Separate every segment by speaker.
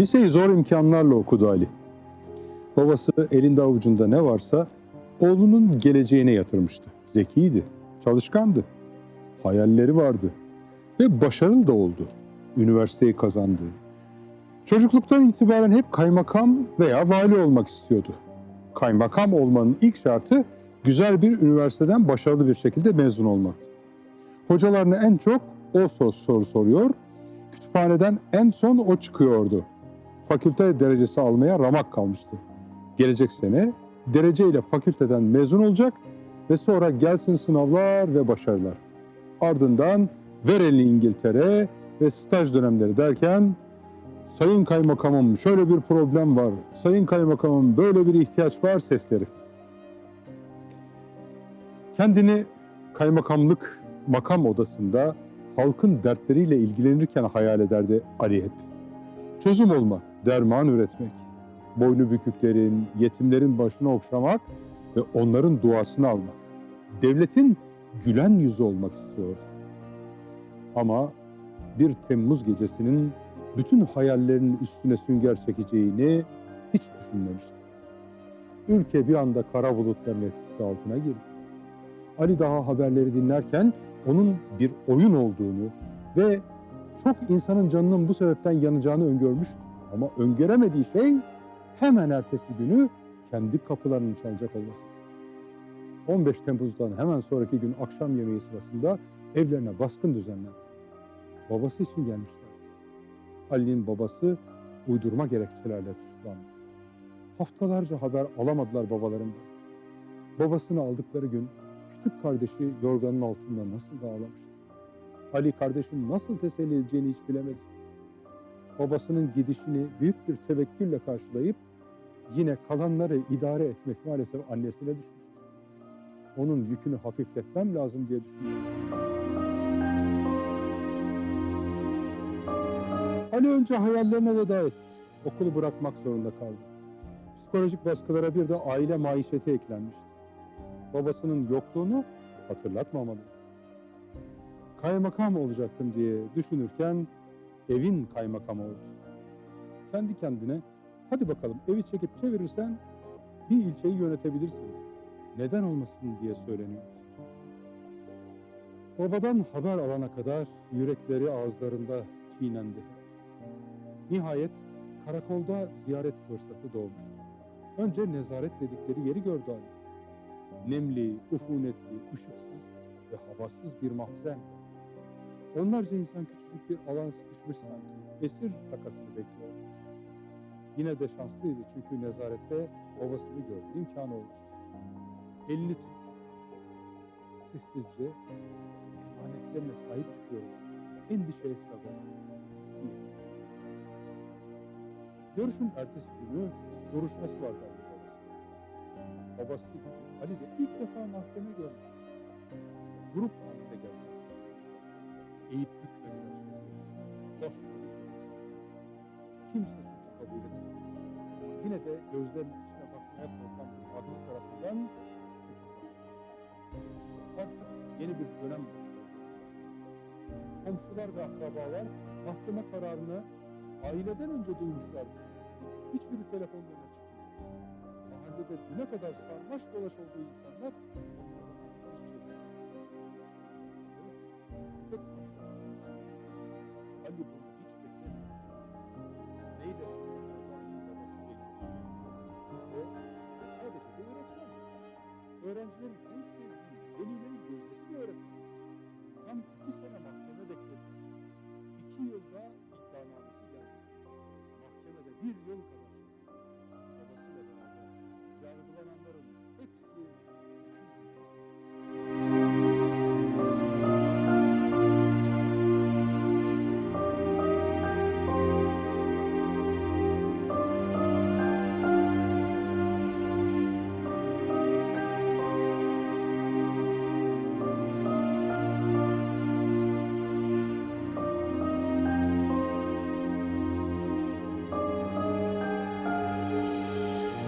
Speaker 1: Liseyi zor imkanlarla okudu Ali. Babası elinde avucunda ne varsa oğlunun geleceğine yatırmıştı. Zekiydi, çalışkandı, hayalleri vardı ve başarılı da oldu. Üniversiteyi kazandı. Çocukluktan itibaren hep kaymakam veya vali olmak istiyordu. Kaymakam olmanın ilk şartı güzel bir üniversiteden başarılı bir şekilde mezun olmaktı. Hocalarına en çok o soru, soru soruyor, kütüphaneden en son o çıkıyordu. Fakülte derecesi almaya ramak kalmıştı. Gelecek sene dereceyle fakülteden mezun olacak ve sonra gelsin sınavlar ve başarılar. Ardından ver elini İngiltere ve staj dönemleri derken Sayın Kaymakamım şöyle bir problem var, Sayın Kaymakamım böyle bir ihtiyaç var sesleri. Kendini kaymakamlık makam odasında halkın dertleriyle ilgilenirken hayal ederdi Ali hep. Çözüm olmak, derman üretmek, boynu büküklerin, yetimlerin başını okşamak ve onların duasını almak. Devletin gülen yüzü olmak istiyordu. Ama bir Temmuz gecesinin bütün hayallerinin üstüne sünger çekeceğini hiç düşünmemişti. Ülke bir anda kara bulutların etkisi altına girdi. Ali daha haberleri dinlerken onun bir oyun olduğunu ve çok insanın canının bu sebepten yanacağını öngörmüştü. Ama öngöremediği şey hemen ertesi günü kendi kapılarını çalacak olmasıydı. 15 Temmuz'dan hemen sonraki gün akşam yemeği sırasında evlerine baskın düzenlendi. Babası için gelmişlerdi. Ali'nin babası uydurma gerekçelerle tutuklandı. Haftalarca haber alamadılar babalarından. Babasını aldıkları gün küçük kardeşi yorganın altında nasıl da. Ali kardeşini nasıl teselli edeceğini hiç bilemedi. Babasının gidişini büyük bir tevekkülle karşılayıp yine kalanları idare etmek maalesef annesine düşmüştü. Onun yükünü hafifletmem lazım diye düşündü. Ali önce hayallerine veda etti. Okulu bırakmak zorunda kaldı. Psikolojik baskılara bir de aile maişeti eklenmişti. Babasının yokluğunu hatırlatmamalıydı. Kaymakam olacaktım diye düşünürken evin kaymakamı oldu. Kendi kendine hadi bakalım evi çekip çevirirsen bir ilçeyi yönetebilirsin. Neden olmasın diye söyleniyordu. Babadan haber alana kadar yürekleri ağızlarında çiğnendi. Nihayet karakolda ziyaret fırsatı doğmuştu. Önce nezaret dedikleri yeri gördü Ali. Nemli, ufunetli, ışıksız ve havasız bir mahzen. Onlarca insan küçücük bir alan sıkışmış sanki. Esir takasını bekliyordu. Yine de şanslıydı çünkü nezarette babasını gördü, imkanı olmuştu. Elini tuttu. Sessizce emanetlerine sahip çıkıyorum. Endişe etme bana diye. Görüşün ertesi günü duruşması vardı Ali babası. Babası Ali de ilk defa mahkeme görmüştü. Grup. Eğip bükmediler sözleri. Dost konuşuyorlar. Kimse suçu kabul etmedi. Yine de gözlerinin içine bakmaya korkan bir hakim tarafından. Artık yeni bir dönem başlıyor. Komşular ve akrabalar mahkeme kararını aileden önce duymuşlardı. Hiçbiri telefonlarına çıkmıyor. Mahallede düne kadar sarmaş dolaş olduğu insanlar onlardan yüz çeviriyorlar. Evet, tek Öğrencilerin en sevdiği, velilerin gözdesi bir öğretmen. Tam iki sene mahkeme bekledi. İki yılda iddianamesi geldi. Mahkemede bir yıl kadar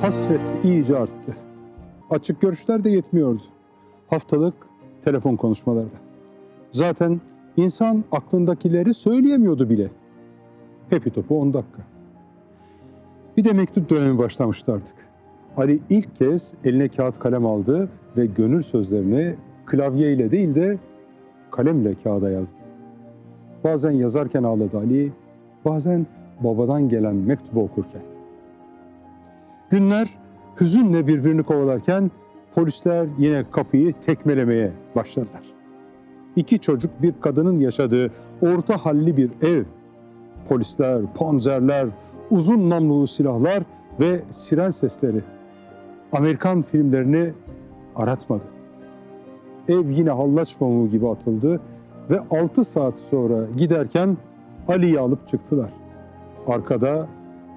Speaker 1: Hasret iyice arttı. Açık görüşler de yetmiyordu. Haftalık telefon konuşmalarda. Zaten insan aklındakileri söyleyemiyordu bile. Hepi topu 10 dakika. Bir de mektup dönemi başlamıştı artık. Ali ilk kez eline kağıt kalem aldı ve gönül sözlerini klavye ile değil de kalemle kağıda yazdı. Bazen yazarken ağladı Ali, bazen babadan gelen mektubu okurken. Günler hüzünle birbirini kovalarken polisler yine kapıyı tekmelemeye başladılar. İki çocuk bir kadının yaşadığı orta halli bir ev. Polisler, panzerler, uzun namlulu silahlar ve siren sesleri. Amerikan filmlerini aratmadı. Ev yine hallaç pamuğu gibi atıldı ve 6 saat sonra giderken Ali'yi alıp çıktılar. Arkada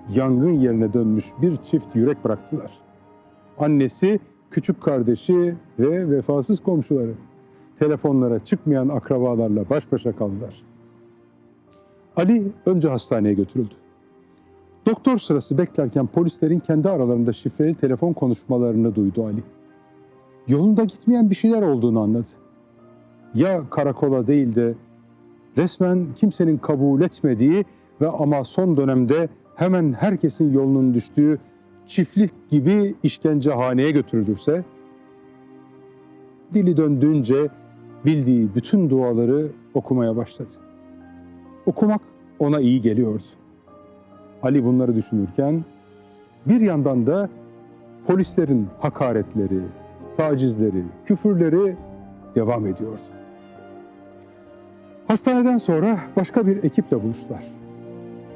Speaker 1: yangın yerine dönmüş bir çift yürek bıraktılar. Annesi, küçük kardeşi ve vefasız komşuları telefonlara çıkmayan akrabalarla baş başa kaldılar. Ali önce hastaneye götürüldü. Doktor sırası beklerken polislerin kendi aralarında şifreli telefon konuşmalarını duydu Ali. Yolunda gitmeyen bir şeyler olduğunu anladı. Ya karakola değil de resmen kimsenin kabul etmediği ve ama son dönemde hemen herkesin yolunun düştüğü çiftlik gibi işkencehaneye götürülürse? Dili döndüğünce bildiği bütün duaları okumaya başladı. Okumak ona iyi geliyordu. Ali bunları düşünürken bir yandan da polislerin hakaretleri, tacizleri, küfürleri devam ediyordu. Hastaneden sonra başka bir ekiple buluştular.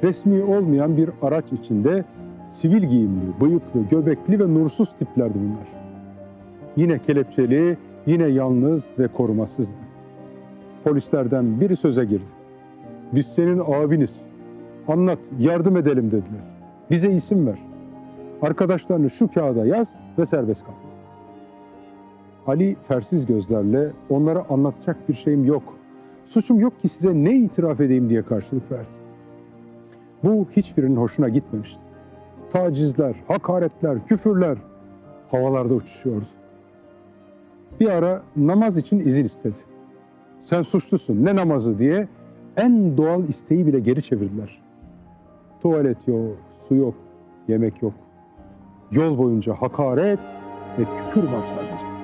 Speaker 1: Resmi olmayan bir araç içinde sivil giyimli, bıyıklı, göbekli ve nursuz tiplerdi bunlar. Yine kelepçeli, yine yalnız ve korumasızdı. Polislerden biri söze girdi. Biz senin abiniz. Anlat, yardım edelim dediler. Bize isim ver. Arkadaşlarını şu kağıda yaz ve serbest kal. Ali fersiz gözlerle onlara anlatacak bir şeyim yok. Suçum yok ki size ne itiraf edeyim diye karşılık verdi. Bu hiçbirinin hoşuna gitmemişti. Tacizler, hakaretler, küfürler havalarda uçuşuyordu. Bir ara namaz için izin istedi. Sen suçlusun ne namazı diye en doğal isteği bile geri çevirdiler. Tuvalet yok, su yok, yemek yok. Yol boyunca hakaret ve küfür var sadece.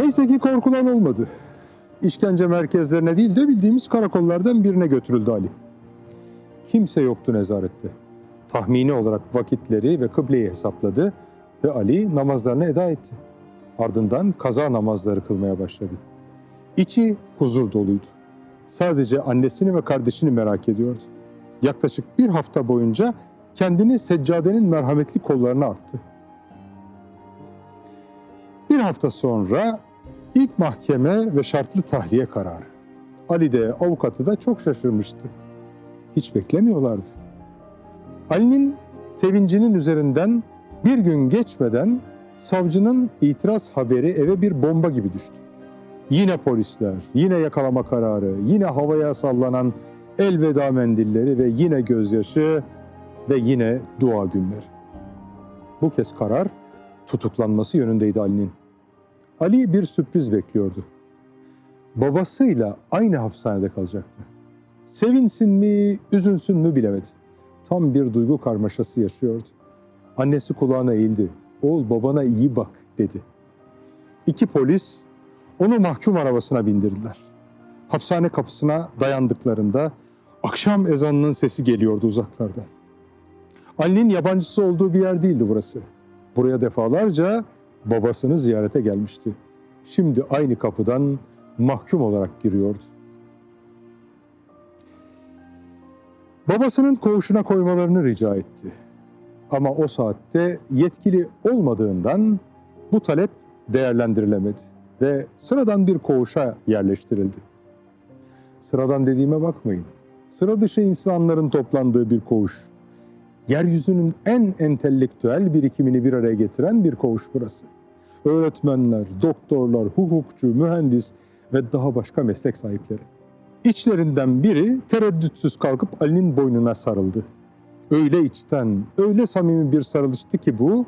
Speaker 1: Neyse ki korkulan olmadı. İşkence merkezlerine değil de bildiğimiz karakollardan birine götürüldü Ali. Kimse yoktu nezarette. Tahmini olarak vakitleri ve kıbleyi hesapladı ve Ali namazlarını eda etti. Ardından kaza namazları kılmaya başladı. İçi huzur doluydu. Sadece annesini ve kardeşini merak ediyordu. Yaklaşık bir hafta boyunca kendini seccadenin merhametli kollarına attı. Bir hafta sonra ilk mahkeme ve şartlı tahliye kararı. Ali de avukatı da çok şaşırmıştı. Hiç beklemiyorlardı. Ali'nin sevincinin üzerinden bir gün geçmeden savcının itiraz haberi eve bir bomba gibi düştü. Yine polisler, yine yakalama kararı, yine havaya sallanan elveda mendilleri ve yine gözyaşı ve yine dua günleri. Bu kez karar tutuklanması yönündeydi Ali'nin. Ali bir sürpriz bekliyordu. Babasıyla aynı hapishanede kalacaktı. Sevinsin mi, üzülsün mü bilemedi. Tam bir duygu karmaşası yaşıyordu. Annesi kulağına eğildi. Oğul babana iyi bak dedi. İki polis onu mahkum arabasına bindirdiler. Hapishane kapısına dayandıklarında akşam ezanının sesi geliyordu uzaklardan. Ali'nin yabancısı olduğu bir yer değildi burası. Buraya defalarca babasını ziyarete gelmişti. Şimdi aynı kapıdan mahkum olarak giriyordu. Babasının koğuşuna koymalarını rica etti. Ama o saatte yetkili olmadığından bu talep değerlendirilemedi ve sıradan bir koğuşa yerleştirildi. Sıradan dediğime bakmayın. Sıra dışı insanların toplandığı bir koğuş. Yeryüzünün en entelektüel birikimini bir araya getiren bir koğuş burası. Öğretmenler, doktorlar, hukukçu, mühendis ve daha başka meslek sahipleri. İçlerinden biri tereddütsüz kalkıp Ali'nin boynuna sarıldı. Öyle içten, öyle samimi bir sarılıştı ki bu,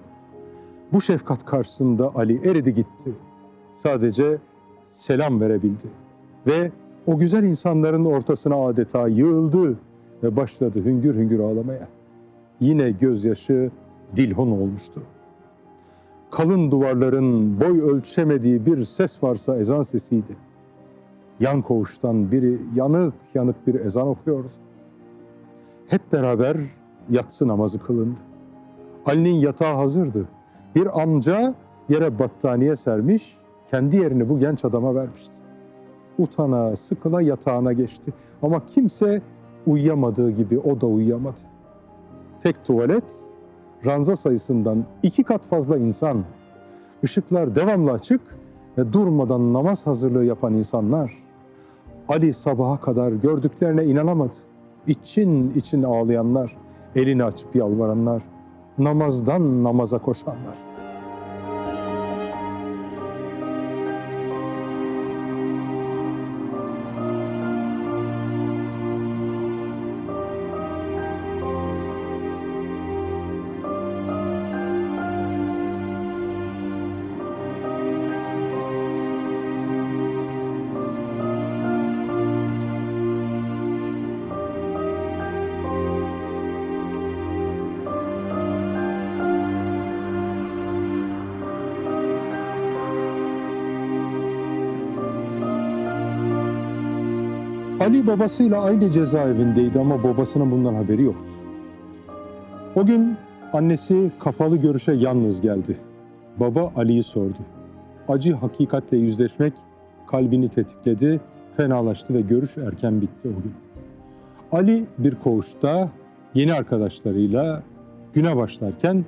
Speaker 1: bu şefkat karşısında Ali eridi gitti. Sadece selam verebildi. Ve o güzel insanların ortasına adeta yığıldı ve başladı hüngür hüngür ağlamaya. Yine gözyaşı dilhon olmuştu. Kalın duvarların boy ölçemediği bir ses varsa ezan sesiydi. Yan koğuştan biri yanık yanık bir ezan okuyordu. Hep beraber yatsı namazı kılındı. Ali'nin yatağı hazırdı. Bir amca yere battaniye sermiş, kendi yerini bu genç adama vermişti. Utana, sıkıla yatağına geçti. Ama kimse uyuyamadığı gibi o da uyuyamadı. Tek tuvalet, ranza sayısından iki kat fazla insan. Işıklar devamlı açık ve durmadan namaz hazırlığı yapan insanlar. Ali sabaha kadar gördüklerine inanamadı. İçin için ağlayanlar, elini açıp yalvaranlar, namazdan namaza koşanlar. Ali babasıyla aynı cezaevindeydi ama babasının bundan haberi yoktu. O gün annesi kapalı görüşe yalnız geldi. Baba Ali'yi sordu. Acı hakikatle yüzleşmek kalbini tetikledi, fenalaştı ve görüş erken bitti o gün. Ali bir koğuşta yeni arkadaşlarıyla güne başlarken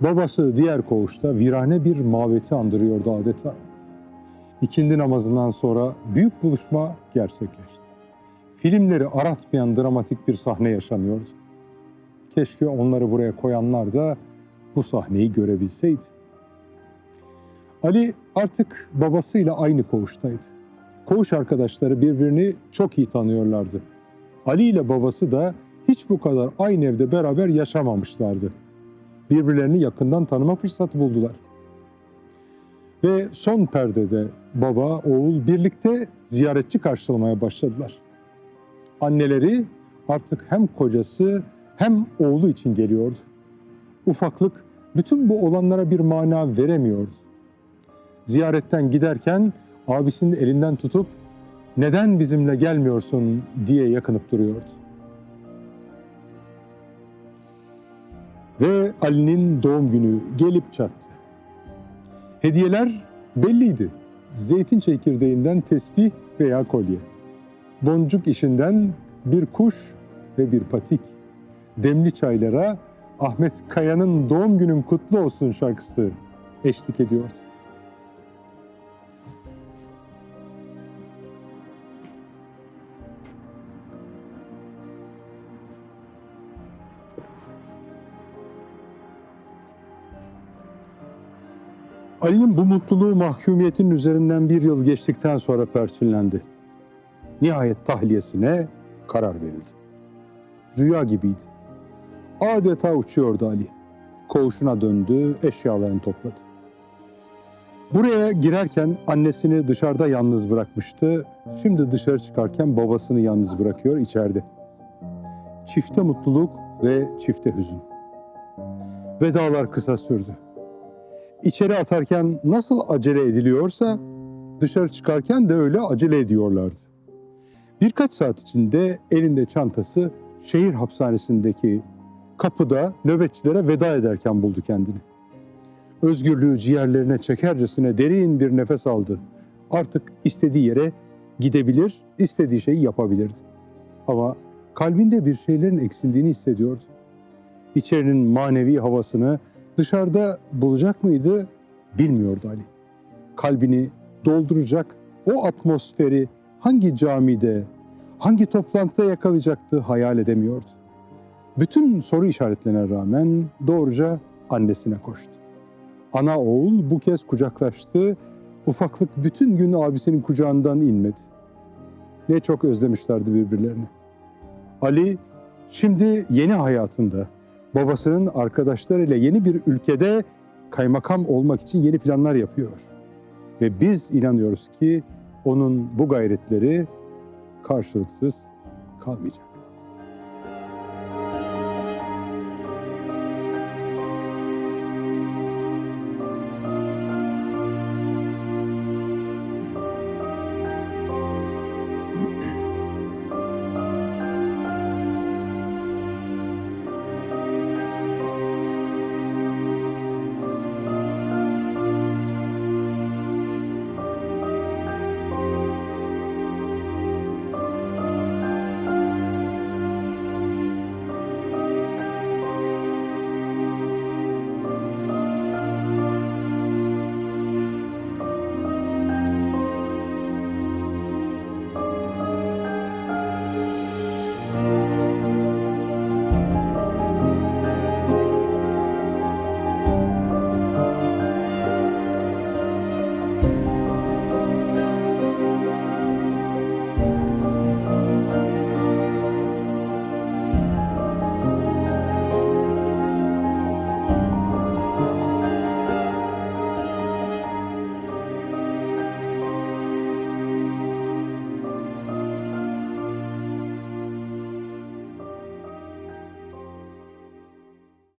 Speaker 1: babası diğer koğuşta virane bir mabeti andırıyordu adeta. İkindi namazından sonra büyük buluşma gerçekleşti filmleri aratmayan dramatik bir sahne yaşanıyordu. Keşke onları buraya koyanlar da bu sahneyi görebilseydi. Ali artık babasıyla aynı koğuştaydı. Koğuş arkadaşları birbirini çok iyi tanıyorlardı. Ali ile babası da hiç bu kadar aynı evde beraber yaşamamışlardı. Birbirlerini yakından tanıma fırsatı buldular. Ve son perdede baba, oğul birlikte ziyaretçi karşılamaya başladılar anneleri artık hem kocası hem oğlu için geliyordu. Ufaklık bütün bu olanlara bir mana veremiyordu. Ziyaretten giderken abisinin elinden tutup neden bizimle gelmiyorsun diye yakınıp duruyordu. Ve Ali'nin doğum günü gelip çattı. Hediyeler belliydi. Zeytin çekirdeğinden tesbih veya kolye boncuk işinden bir kuş ve bir patik. Demli çaylara Ahmet Kaya'nın doğum günün kutlu olsun şarkısı eşlik ediyordu. Ali'nin bu mutluluğu mahkumiyetin üzerinden bir yıl geçtikten sonra perçinlendi. Nihayet tahliyesine karar verildi. Rüya gibiydi. Adeta uçuyordu Ali. Koğuşuna döndü, eşyalarını topladı. Buraya girerken annesini dışarıda yalnız bırakmıştı. Şimdi dışarı çıkarken babasını yalnız bırakıyor içeride. Çifte mutluluk ve çifte hüzün. Vedalar kısa sürdü. İçeri atarken nasıl acele ediliyorsa dışarı çıkarken de öyle acele ediyorlardı. Birkaç saat içinde elinde çantası şehir hapishanesindeki kapıda nöbetçilere veda ederken buldu kendini. Özgürlüğü ciğerlerine çekercesine derin bir nefes aldı. Artık istediği yere gidebilir, istediği şeyi yapabilirdi. Ama kalbinde bir şeylerin eksildiğini hissediyordu. İçerinin manevi havasını dışarıda bulacak mıydı bilmiyordu Ali. Kalbini dolduracak o atmosferi hangi camide, hangi toplantıda yakalayacaktı hayal edemiyordu. Bütün soru işaretlerine rağmen doğruca annesine koştu. Ana oğul bu kez kucaklaştı. Ufaklık bütün gün abisinin kucağından inmedi. Ne çok özlemişlerdi birbirlerini. Ali şimdi yeni hayatında, babasının arkadaşlarıyla yeni bir ülkede kaymakam olmak için yeni planlar yapıyor. Ve biz inanıyoruz ki onun bu gayretleri karşılıksız kalmayacak.